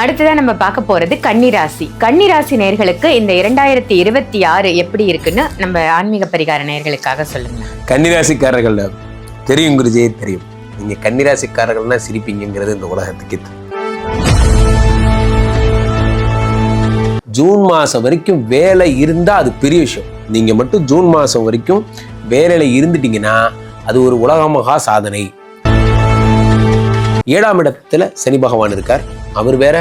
அடுத்ததான் நம்ம பார்க்க போறது கன்னிராசி. கன்னிராசி நேர்களுக்கு இந்த இரண்டாயிரத்தி இருபத்தி ஆறு எப்படி இருக்குன்னு நம்ம ஆன்மீக பரிகார நேர்களுக்காக சொல்லுங்க. கன்னிராசிக்காரர்கள் தெரியும் குருஜே தெரியும். நீங்க கன்னிராசிக்காரர்கள்னா சிரிப்பீங்கிறது இந்த உலகத்துக்கு ஜூன் மாசம் வரைக்கும் வேலை இருந்தா அது பெரிய விஷயம். நீங்க மட்டும் ஜூன் மாசம் வரைக்கும் வேலையில இருந்துட்டீங்கன்னா அது ஒரு உலகமகா சாதனை. ஏழாம் இடத்துல சனி பகவான் இருக்கார். அவர் வேற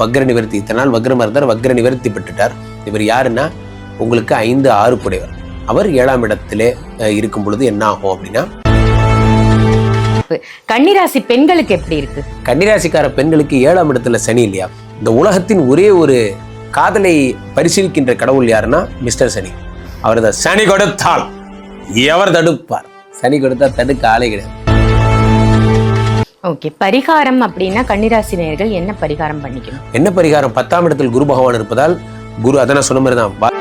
வக்ர நிவர்த்தி. இத்தனை நாள் வக்ரமா இருந்தார் வக்ர நிவர்த்தி பெற்றுட்டார். இவர் யாருன்னா உங்களுக்கு ஐந்து ஆறு குடைவர் அவர் ஏழாம் இடத்திலே இருக்கும் பொழுது என்ன ஆகும் அப்படின்னா கன்னிராசி பெண்களுக்கு எப்படி இருக்கு? கன்னிராசிக்கார பெண்களுக்கு ஏழாம் இடத்துல சனி இல்லையா? இந்த உலகத்தின் ஒரே ஒரு காதலை பரிசீலிக்கின்ற கடவுள் யாருன்னா மிஸ்டர் சனி. அவர் தான் சனி கொடுத்தால் எவர் தடுப்பார்? சனி கொடுத்தா தடுக்க ஆளே கிடையாது. ஓகே பரிகாரம் அப்படின்னா கன்னிராசி நேர்கள் என்ன பரிகாரம் பண்ணிக்கணும்? என்ன பரிகாரம்? பத்தாம் இடத்தில் குரு பகவான் இருப்பதால் குரு அதை நான் சொன்ன மாதிரி தான்.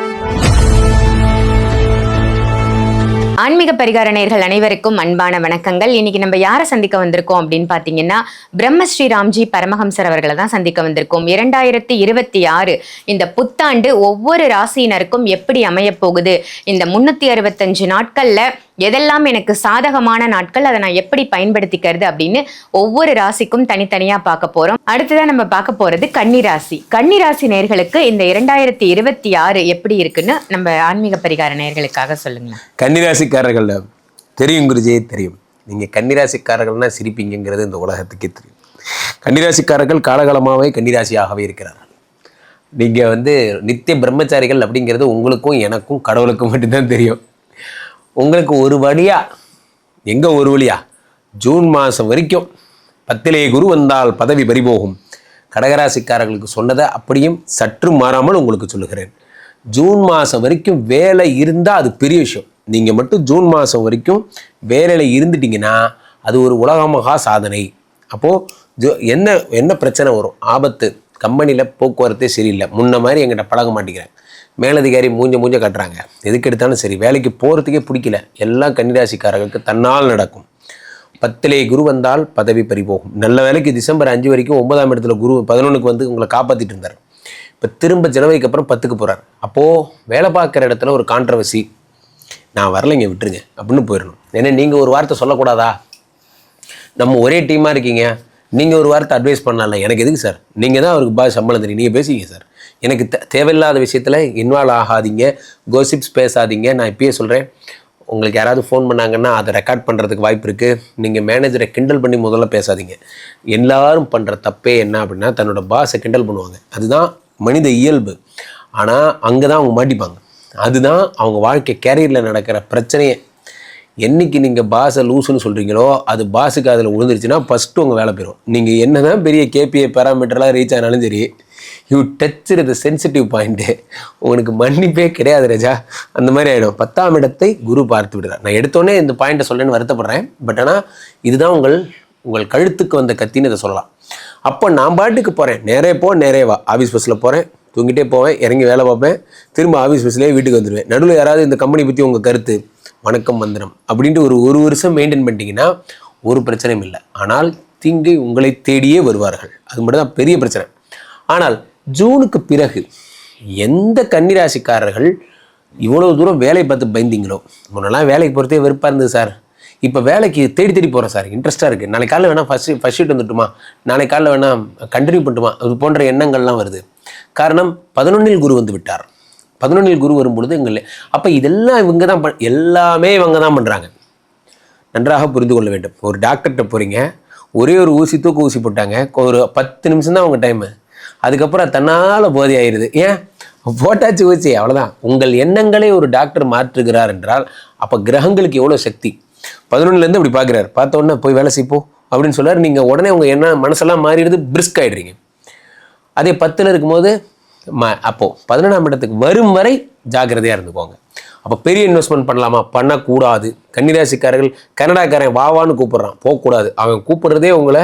ஆன்மீக பரிகார நேர்கள் அனைவருக்கும் அன்பான வணக்கங்கள். இன்னைக்கு நம்ம யாரை சந்திக்க வந்திருக்கோம் அப்படின்னு பாத்தீங்கன்னா பிரம்மஸ்ரீ ராம்ஜி பரமஹம்சர் அவர்களை தான் சந்திக்க வந்திருக்கோம். இரண்டாயிரத்தி இருபத்தி ஆறு இந்த புத்தாண்டு ஒவ்வொரு ராசியினருக்கும் எப்படி அமையப் போகுது? இந்த முன்னூத்தி அறுபத்தஞ்சு நாட்கள்ல எதெல்லாம் எனக்கு சாதகமான நாட்கள் அதை நான் எப்படி பயன்படுத்திக்கிறது அப்படின்னு ஒவ்வொரு ராசிக்கும் தனித்தனியா பார்க்க போறோம். அடுத்ததான் நம்ம பார்க்க போறது கன்னிராசி. கன்னிராசி நேர்களுக்கு இந்த இரண்டாயிரத்தி இருபத்தி ஆறு எப்படி இருக்குன்னு நம்ம ஆன்மீக பரிகார நேர்களுக்காக சொல்லுங்களேன். கன்னிராசிக்காரர்கள் தெரியும் குருஜியே தெரியும். நீங்க கன்னிராசிக்காரர்கள்னா சிரிப்பீங்கிறது இந்த உலகத்துக்கே தெரியும். கன்னிராசிக்காரர்கள் காலகாலமாகவே கன்னிராசியாகவே இருக்கிறார்கள். நீங்கள் வந்து நித்திய பிரம்மச்சாரிகள் அப்படிங்கிறது உங்களுக்கும் எனக்கும் கடவுளுக்கும் மட்டும்தான் தெரியும். உங்களுக்கு ஒரு வழியா? எங்க ஒரு வழியா? ஜூன் மாதம் வரைக்கும் பத்திலே குரு வந்தால் பதவி பறிபோகும். கடகராசிக்காரர்களுக்கு சொன்னதை அப்படியும் சற்று மாறாமல் உங்களுக்கு சொல்லுகிறேன். ஜூன் மாதம் வரைக்கும் வேலை இருந்தால் அது பெரிய விஷயம். நீங்கள் மட்டும் ஜூன் மாதம் வரைக்கும் வேலையில் இருந்துட்டீங்கன்னா அது ஒரு உலகமகா சாதனை. அப்போது ஜோ என்ன என்ன பிரச்சனை வரும்? ஆபத்து. கம்பெனியில் போக்குவரத்தே சரியில்லை. முன்ன மாதிரி எங்கிட்ட பழக மாட்டேங்கிறேன். மேலதிகாரி மூஞ்ச மூஞ்ச கட்டுறாங்க. எதுக்கு எடுத்தாலும் சரி வேலைக்கு போகிறதுக்கே பிடிக்கல. எல்லாம் கன்னிராசிக்காரர்களுக்கு தன்னால் நடக்கும். பத்திலே குரு வந்தால் பதவி பறிபோகும். நல்ல வேலைக்கு டிசம்பர் அஞ்சு வரைக்கும் ஒன்பதாம் இடத்துல குரு பதினொன்றுக்கு வந்து உங்களை காப்பாற்றிட்டு இருந்தார். இப்போ திரும்ப ஜனவரிக்கு அப்புறம் பத்துக்கு போகிறார் அப்போது வேலை பார்க்குற இடத்துல ஒரு கான்ட்ரவர்சி நான் வரலைங்க விட்டுருங்க. அப்படின்னு போயிடணும். ஏன்னா நீங்கள் ஒரு வார்த்தை சொல்லக்கூடாதா? நம்ம ஒரே டீமாக இருக்கீங்க. நீங்கள் ஒரு வார்த்தை அட்வைஸ் பண்ணல எனக்கு எதுக்கு சார் நீங்கள் தான் அவருக்கு பாய் சம்பளம் தெரியும் நீங்கள் பேசிங்க சார் எனக்கு தே- தேவையில்லாத விஷயத்தில் இன்வால்வ் ஆகாதீங்க. கோசிப்ஸ் பேசாதீங்க. நான் இப்பயே சொல்கிறேன் உங்களுக்கு யாராவது ஃபோன் பண்ணாங்கன்னா அதை ரெக்கார்ட் பண்ணுறதுக்கு வாய்ப்பு இருக்குது நீங்கள் மேனேஜரை கிண்டல் பண்ணி முதல்ல பேசாதீங்க. எல்லாரும் பண்ணுற தப்பே என்ன அப்படின்னா தன்னோட பாஸை கிண்டல் பண்ணுவாங்க. அதுதான் மனித இயல்பு. ஆனால் அங்கே தான் அவங்க மாட்டிப்பாங்க. அதுதான் அவங்க வாழ்க்கை கேரியரில் நடக்கிற பிரச்சனையை என்னைக்கு நீங்கள் பாஸை லூசுன்னு சொல்கிறீங்களோ அது பாஸுக்கு அதில் விழுந்துருச்சுன்னா ஃபஸ்ட்டு உங்கள் வேலை போயிடும் நீங்கள் என்ன தான் பெரிய கேபிஐ பேராமீட்டர்லாம் ரீச் ஆனாலும் சரி you touch the sensitive point உங்களுக்கு மன்னிப்பே கிடையாது ரஜா. அந்த மாதிரி ஆகிடும் பத்தாம் இடத்தை குரு பார்த்து விடுறார். நான் எடுத்தோடனே இந்த பாயிண்ட்டை சொல்லேன்னு வருத்தப்படுறேன். பட் ஆனால் இதுதான் உங்கள் உங்கள் கழுத்துக்கு வந்த கத்தின்னு இதை சொல்லலாம். அப்போ நான் பாட்டுக்கு போகிறேன் நேரே போ நேரே வா. ஆஃபீஸ் பஸ்ஸில் போகிறேன் தூங்கிட்டே போவேன். இறங்கி வேலை பார்ப்பேன். திரும்ப ஆஃபீஸ் பஸ்லேயே வீட்டுக்கு வந்துடுவேன் நடுவில் யாராவது இந்த கம்பெனி பற்றி உங்கள் கருத்து? வணக்கம் மந்திரம் அப்படின்ட்டு ஒரு ஒரு வருஷம் மெயின்டைன் பண்ணிட்டீங்கன்னா ஒரு பிரச்சனையும் இல்லை. ஆனால் தீங்கை உங்களை தேடியே வருவார்கள். அது மட்டும் தான் பெரிய பிரச்சனை. ஆனால் ஜூனுக்கு பிறகு எந்த கன்னிராசிக்காரர்கள் இவ்வளோ தூரம் வேலை பார்த்து பயந்தீங்களோ? முன்னெல்லாம் வேலைக்கு போகிறதே வெறுப்பாக இருந்தது சார். இப்போ வேலைக்கு தேடி தேடி போகிறேன் சார். இன்ட்ரெஸ்ட்டாக இருக்குது நாளைக்கு காலையில் வேணால் ஃபஸ்ட் ஃபஸ்ட் ஷீட் வந்துட்டுமா? நாளைக்கு காலையில் வேணால் கண்டினியூ பண்ணட்டுமா? அது போன்ற எண்ணங்கள்லாம் வருது. காரணம் பதினொன்னில் குரு வந்து விட்டார். பதினொன்னில் குரு வரும்பொழுது எங்கள் அப்போ இதெல்லாம் இவங்க தான் பண் எல்லாமே இவங்க தான் பண்ணுறாங்க நன்றாக புரிந்து கொள்ள வேண்டும். ஒரு டாக்டர்கிட்ட போகிறீங்க ஒரே ஒரு ஊசி தூக்க ஊசி போட்டாங்க. ஒரு பத்து நிமிஷம் தான் அவங்க டைமு அதுக்கப்புறம் தன்னால் போதை ஆயிடுது ஏன்? போட்டாச்சு ஊசி அவ்வளோதான் உங்கள் எண்ணங்களே ஒரு டாக்டர் மாற்றுகிறார் என்றால் அப்போ கிரகங்களுக்கு எவ்வளோ சக்தி? பதினொன்றுலேருந்து இப்படி பார்க்குறாரு பார்த்த உடனே போய் வேலை செய்ப்போம் அப்படின்னு சொல்லார் நீங்கள் உடனே உங்கள் என்ன மனசெல்லாம் மாறிடுது பிரிஸ்க் ஆகிடுறீங்க அதே பத்தில் இருக்கும்போது அப்போது பதினொன்றாம் இடத்துக்கு வரும் வரை ஜாக்கிரதையாக இருந்துக்கோங்க. அப்போ பெரிய இன்வெஸ்ட்மெண்ட் பண்ணலாமா? பண்ணக்கூடாது. கன்னிராசிக்காரர்கள் கனடாக்காரன் வாவான்னு கூப்பிட்றான். போகக்கூடாது. அவன் கூப்பிடுறதே உங்களை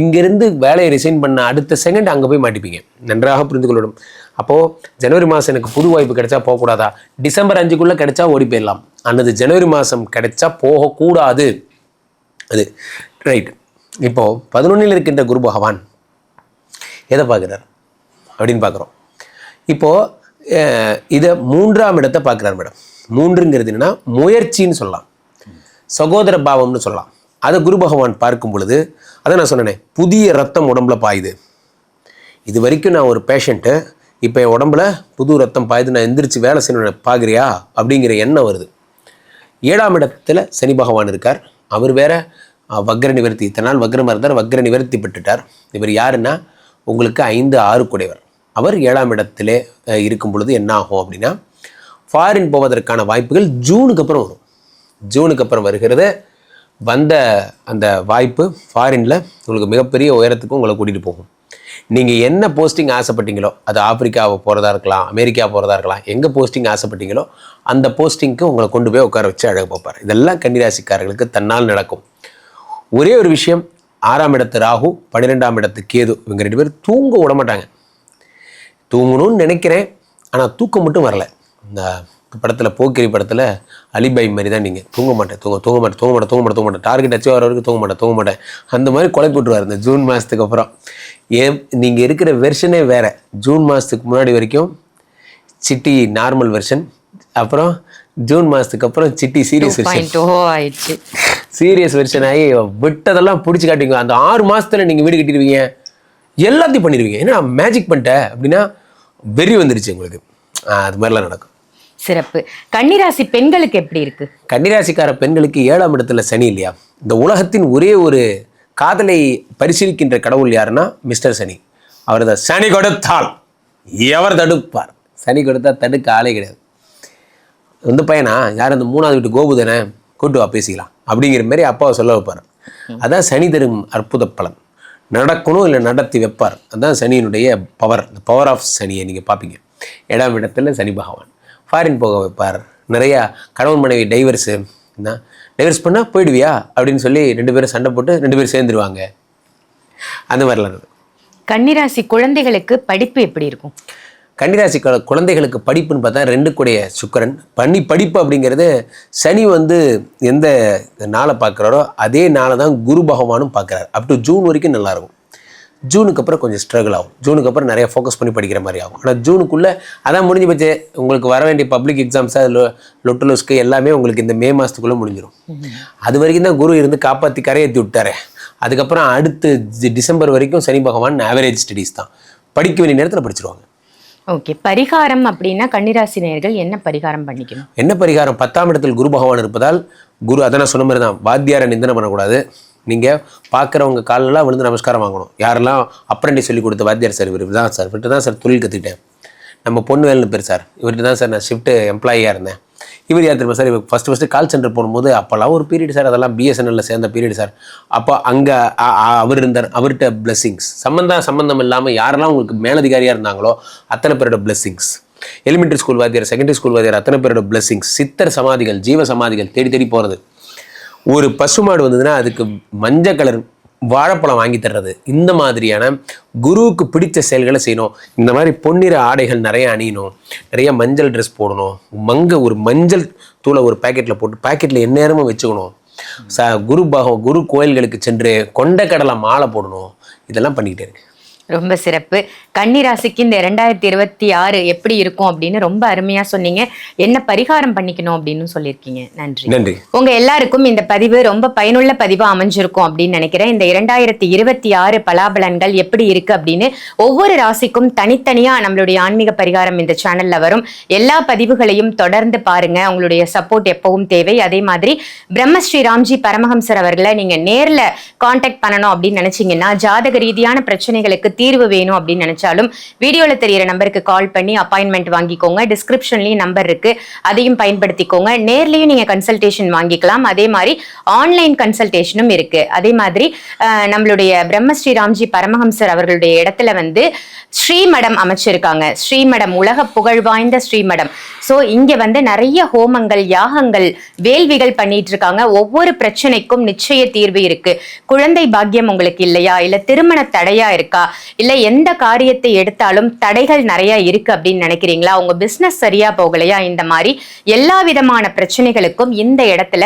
இங்கேருந்து வேலையை ரிசைன் பண்ண அடுத்த செகண்ட் அங்கே போய் மாட்டிப்பீங்க. நன்றாக புரிந்து கொள்ளணும். அப்போது ஜனவரி மாதம் எனக்கு புது வாய்ப்பு கிடைச்சா போகக்கூடாதா? டிசம்பர் அஞ்சுக்குள்ளே கிடைச்சா ஓடி போயிடலாம். அல்லது ஜனவரி மாதம் கிடைச்சா போகக்கூடாது. அது ரைட் இப்போது பதினொன்றில் இருக்கின்ற குரு பகவான் எதை பார்க்குறார்? அப்படின்னு பார்க்குறோம். இப்போது இதை மூன்றாம் இடத்தை பார்க்குறார் மேடம். மூன்றுங்கிறது என்னென்னா முயற்சின்னு சொல்லலாம். சகோதர பாவம்னு சொல்லலாம். அதை குரு பகவான் பார்க்கும் பொழுது அதை நான் சொன்னேனே புதிய ரத்தம் உடம்புல பாயுது. இது வரைக்கும் நான் ஒரு பேஷண்ட்டு இப்போ என் உடம்புல புது ரத்தம் பாயுது நான் எந்திரிச்சு வேலை செய்யணும் பார்க்குறியா அப்படிங்கிற எண்ணம் வருது. ஏழாம் இடத்துல சனி பகவான் இருக்கார். அவர் வேற வக்ர நிவர்த்தி. இத்தனை நாள் வக்ரமாக இருந்தார் வக்ர நிவர்த்தி பெற்றுட்டார். இவர் யாருன்னா உங்களுக்கு ஐந்து ஆறு குடைவர் அவர் ஏழாம் இடத்திலே இருக்கும் பொழுது என்ன ஆகும் அப்படின்னா ஃபாரின் போவதற்கான வாய்ப்புகள் ஜூனுக்கு அப்புறம் வரும். ஜூனுக்கு அப்புறம் வருகிறது. வந்த அந்த வாய்ப்பு ஃபாரினில் உங்களுக்கு மிகப்பெரிய உயரத்துக்கும் உங்களை கூட்டிகிட்டு போகும். நீங்கள் என்ன போஸ்டிங் ஆசைப்பட்டீங்களோ அது ஆப்பிரிக்காவை போகிறதா இருக்கலாம் அமெரிக்கா போகிறதா இருக்கலாம் எங்கே போஸ்டிங் ஆசைப்பட்டீங்களோ அந்த போஸ்டிங்க்கு உங்களை கொண்டு போய் உட்கார வச்சு அழகு பார்ப்பார். இதெல்லாம் கன்னிராசிக்காரர்களுக்கு தன்னால் நடக்கும். ஒரே ஒரு விஷயம் ஆறாம் இடத்து ராகு பன்னிரெண்டாம் இடத்து கேது இவங்க ரெண்டு பேரும் தூங்க விட மாட்டாங்க. தூங்கணும்னு நினைக்கிறேன். ஆனால் தூக்கம் மட்டும் வரல. இந்த படத்தில் போக்கிரி படத்தில் அலிபாய் மாதிரி தான் நீங்கள் தூங்க மாட்டேன். தூங்க தூங்க மாட்டேன். தூங்க மாட்டேன் தூங்க மாட்டேன் தூங்க மாட்டேன். டார்கெட் அச்சீவ் ஆகிற வரைக்கும் தூங்க மாட்டேன் தூங்க மாட்டேன். அந்த மாதிரி கொலை போட்டுருவார் இந்த ஜூன் மாதத்துக்கு அப்புறம். ஏன் நீங்கள் இருக்கிற வெர்ஷனே வேறு. ஜூன் மாதத்துக்கு முன்னாடி வரைக்கும் சிட்டி நார்மல் வெர்ஷன் அப்புறம் ஜூன் மாதத்துக்கு அப்புறம் சிட்டி சீரியஸ் ஆயிடுச்சு. சீரியஸ் வெர்ஷன் ஆகி விட்டதெல்லாம் பிடிச்சி காட்டுவீங்க அந்த ஆறு மாசத்துல நீங்க வீடு கட்டிடுவீங்க. எல்லாத்தையும் பண்ணிடுவீங்க. என்ன மேஜிக் பண்ணிட்டேன் அப்படின்னா வெறி வந்துருச்சு உங்களுக்கு அது மாதிரிலாம் நடக்கும். சிறப்பு. கன்னிராசி பெண்களுக்கு எப்படி இருக்கு? கன்னிராசிக்கார பெண்களுக்கு ஏழாம் இடத்துல சனி இல்லையா? இந்த உலகத்தின் ஒரே ஒரு காதலை பரிசீலிக்கின்ற கடவுள் யாருன்னா மிஸ்டர் சனி. அவர் தான் சனி கொடுத்தால் எவர் தடுப்பார்? சனி கொடுத்தா தடுக்க ஆளே கிடையாது. வந்து பையனா? யார் அந்த மூணாவது வீட்டு கோபுதனை? கூட்டு வா பேசிக்கலாம். அப்படிங்கிற மாதிரி அப்பாவை சொல்ல வைப்பார். அதான் சனி தரும் அற்புத பலன். நடக்கணும் இல்லை நடத்தி வைப்பார். அதான் சனியினுடைய பவர் இந்த பவர் ஆஃப் சனியை நீங்கள் பார்ப்பீங்க. இடம் இடத்துல சனி பகவான். ஃபாரின் போக வைப்பார். நிறையா கணவன் மனைவி டைவர்ஸு என்ன? டைவர்ஸ் பண்ணால் போயிடுவியா? அப்படின்னு சொல்லி ரெண்டு பேரும் சண்டை போட்டு ரெண்டு பேரும் சேர்ந்துருவாங்க. அந்த மாதிரிலாம் நடக்கும் கன்னிராசி குழந்தைகளுக்கு படிப்பு எப்படி இருக்கும்? கன்னிராசி குழந்தைகளுக்கு படிப்புன்னு பார்த்தா ரெண்டு கூடைய சுக்கிரன். பண்ணி படிப்பு அப்படிங்கிறது சனி வந்து எந்த நாளை பார்க்குறாரோ அதே நாளை தான் குரு பகவானும் பார்க்குறாரு. அப் டு ஜூன் வரைக்கும் நல்லா இருக்கும் ஜூனுக்கு அப்புறம் கொஞ்சம் ஸ்ட்ரகிள் ஆகும். ஜூனுக்கு அப்புறம் நிறைய ஃபோக்கஸ் பண்ணி படிக்கிற மாதிரி ஆகும். ஆனால் ஜூனுக்குள்ளே அதான் முடிஞ்சு போச்சு. உங்களுக்கு வர வேண்டிய பப்ளிக் எக்ஸாம்ஸ் லொட்டு லொஸ்க்கு எல்லாமே உங்களுக்கு இந்த மே மாதத்துக்குள்ளே முடிஞ்சிடும் அது வரைக்கும் தான் குரு இருந்து காப்பாற்றி கரையேற்றி விட்டாரு. அதுக்கப்புறம் அடுத்து டிசம்பர் வரைக்கும் சனி பகவான் ஆவரேஜ் ஸ்டடீஸ் தான். படிக்க வேண்டிய நேரத்தில் படிச்சிருவாங்க. ஓகே பரிகாரம் அப்படின்னா கன்னிராசி நேயர்கள் என்ன பரிகாரம் பண்ணிக்கணும்? என்ன பரிகாரம்? பத்தாம் இடத்தில் குரு பகவான் இருப்பதால் குரு அதை நான் சொன்ன மாதிரி தான் வாத்தியாரை நிந்தனை பண்ணக்கூடாது. நீங்கள் பார்க்குறவங்க காலெல்லாம் விழுந்து நமஸ்காரம் வாங்கணும். யாரெல்லாம் அப்ரண்டி சொல்லி கொடுத்த வாத்தியார் சார் இவர் தான் சார். இவர்கிட்ட தான் சார் தொழில் கற்றுக்கிட்டேன் நம்ம பொண்ணு வேலுன்னு பேர் சார். இவர்கிட்ட தான் சார் நான் ஷிஃப்ட்டு எம்ப்ளாயியாக இருந்தேன். இவர் யார் தெரியுமா சார்? இவர் ஃபஸ்ட்டு ஃபஸ்ட்டு கால் சென்டர் போகும்போது அப்போல்லாம் ஒரு பீரியட் சார். அதெல்லாம் பிஎஸ்என்எல்ல சேர்ந்த பீரியட் சார். அப்போ அங்கே அவர் இருந்தார். அவர்கிட்ட பிளெஸ்ஸிங்ஸ் சம்மந்தம் சம்மந்தம் இல்லாமல் யாரெல்லாம் உங்களுக்கு மேலதிகாரியாக இருந்தாங்களோ அத்தனை பேரோட பிளெஸ்ஸிங்ஸ் எலிமெண்ட்ரி ஸ்கூல் வாத்தியார் செகண்டரி ஸ்கூல் வாத்தியார் அத்தனை பேரோட பிளெஸ்ஸிங்ஸ் சித்தர் சமாதிகள் ஜீவ சமாதிகள் தேடி தேடி போகிறது ஒரு பசுமாடு வந்ததுன்னா அதுக்கு மஞ்சள் கலர் வாழைப்பழம் வாங்கி தர்றது. இந்த மாதிரியான குருவுக்கு பிடித்த செயல்களை செய்யணும். இந்த மாதிரி பொன்னிற ஆடைகள் நிறைய அணியணும். நிறைய மஞ்சள் ட்ரெஸ் போடணும். மங்க ஒரு மஞ்சள் தூளை ஒரு பாக்கெட்டில் போட்டு பாக்கெட்டில் எந்நேரமும் வச்சுக்கணும். ச குரு பாகம் குரு கோயில்களுக்கு சென்று கொண்டக்கடலை மாலை போடணும். இதெல்லாம் பண்ணிக்கிட்டே இருக்கு. ரொம்ப சிறப்பு. கன்னிராசிக்கு இந்த ரெண்டாயிரத்தி இருபத்தி ஆறு எப்படி இருக்கும் அப்படின்னு ரொம்ப அருமையா சொன்னீங்க. என்ன பரிகாரம் பண்ணிக்கணும் அப்படின்னு சொல்லியிருக்கீங்க. நன்றி. நன்றி. உங்க எல்லாருக்கும் இந்த பதிவு ரொம்ப பயனுள்ள பதிவா அமைஞ்சிருக்கும் அப்படின்னு நினைக்கிறேன். இந்த இரண்டாயிரத்தி இருபத்தி ஆறு பலாபலன்கள் எப்படி இருக்கு அப்படின்னு ஒவ்வொரு ராசிக்கும் தனித்தனியா நம்மளுடைய ஆன்மீக பரிகாரம் இந்த சேனல்ல வரும். எல்லா பதிவுகளையும் தொடர்ந்து பாருங்க. உங்களுடைய சப்போர்ட் எப்பவும் தேவை. அதே மாதிரி பிரம்மஸ்ரீ ராம்ஜி பரமஹம்சர் அவர்களை நீங்க நேர்ல காண்டாக்ட் பண்ணணும் அப்படின்னு நினைச்சீங்கன்னா ஜாதக ரீதியான பிரச்சனைகளுக்கு தீர்வு வேணும் அப்படின்னு கிடைச்சாலும் வீடியோவில் தெரியிற நம்பருக்கு கால் பண்ணி அப்பாயின்மெண்ட் வாங்கிக்கோங்க. டிஸ்கிரிப்ஷன்லயும் நம்பர் இருக்கு. அதையும் பயன்படுத்திக்கோங்க. நேர்லயும் நீங்க கன்சல்டேஷன் வாங்கிக்கலாம். அதே மாதிரி ஆன்லைன் கன்சல்டேஷனும் இருக்கு. அதே மாதிரி நம்மளுடைய பிரம்மஸ்ரீ ராம்ஜி பரமஹம்சர் அவர்களுடைய இடத்துல வந்து ஸ்ரீமடம் அமைச்சிருக்காங்க. ஸ்ரீமடம் உலக புகழ் வாய்ந்த ஸ்ரீமடம். ஸோ இங்க வந்து நிறைய ஹோமங்கள் யாகங்கள் வேள்விகள் பண்ணிட்டு இருக்காங்க ஒவ்வொரு பிரச்சனைக்கும் நிச்சய தீர்வு இருக்கு. குழந்தை பாக்கியம் உங்களுக்கு இல்லையா? இல்ல திருமண தடையா இருக்கா? இல்ல எந்த காரியத்தை எடுத்தாலும் தடைகள் நிறைய இருக்கு அப்படின்னு நினைக்கிறீங்களா? உங்க பிசினஸ் சரியா போகலையா? இந்த மாதிரி எல்லா விதமான பிரச்சனைகளுக்கும் இந்த இடத்துல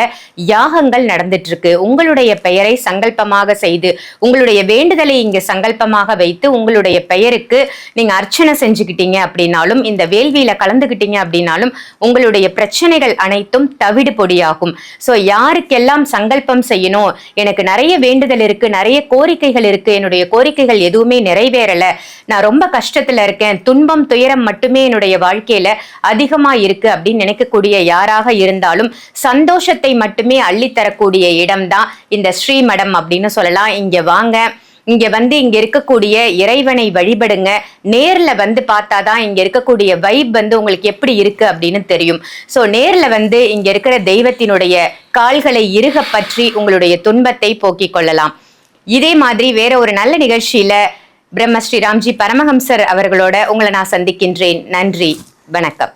யாகங்கள் நடந்துட்டு இருக்கு உங்களுடைய பெயரை சங்கல்பமாக செய்து உங்களுடைய வேண்டுதலை இங்க சங்கல்பமாக வைத்து உங்களுடைய பெயருக்கு நீங்க அர்ச்சனை செஞ்சுக்கிட்டீங்க அப்படின்னாலும் இந்த வேள்வியில கலந்துகிட்டீங்க அப்படின்னாலும் உங்களுடைய பிரச்சனைகள் அனைத்தும் தவிடு பொடியாகும். ஸோ யாருக்கெல்லாம் சங்கல்பம் செய்யணும்? எனக்கு நிறைய வேண்டுதல் இருக்கு நிறைய கோரிக்கைகள் இருக்கு. என்னுடைய கோரிக்கைகள் எதுவுமே நிறைவேறல. நான் ரொம்ப கஷ்டத்துல இருக்கேன். துன்பம் துயரம் மட்டுமே என்னுடைய வாழ்க்கையில அதிகமா இருக்கு அப்படின்னு நினைக்கக்கூடிய யாராக இருந்தாலும் சந்தோஷத்தை மட்டுமே அள்ளித்தரக்கூடிய இடம்தான் இந்த ஸ்ரீமடம் அப்படின்னு சொல்லலாம். இங்க வாங்க. இங்க வந்து இங்க இருக்கக்கூடிய இறைவனை வழிபடுங்க. நேர்ல வந்து பார்த்தாதான் இங்க இருக்கக்கூடிய வைப் வந்து உங்களுக்கு எப்படி இருக்கு அப்படின்னு தெரியும். சோ நேர்ல வந்து இங்க இருக்கிற தெய்வத்தினுடைய கால்களை இறுக பற்றி உங்களுடைய துன்பத்தை போக்கிக் கொள்ளலாம். இதே மாதிரி வேற ஒரு நல்ல நிகழ்ச்சியில பிரம்மஸ்ரீ ராம்ஜி பரமஹம்சர் அவர்களோட உங்களை நான் சந்திக்கின்றேன். நன்றி. வணக்கம்.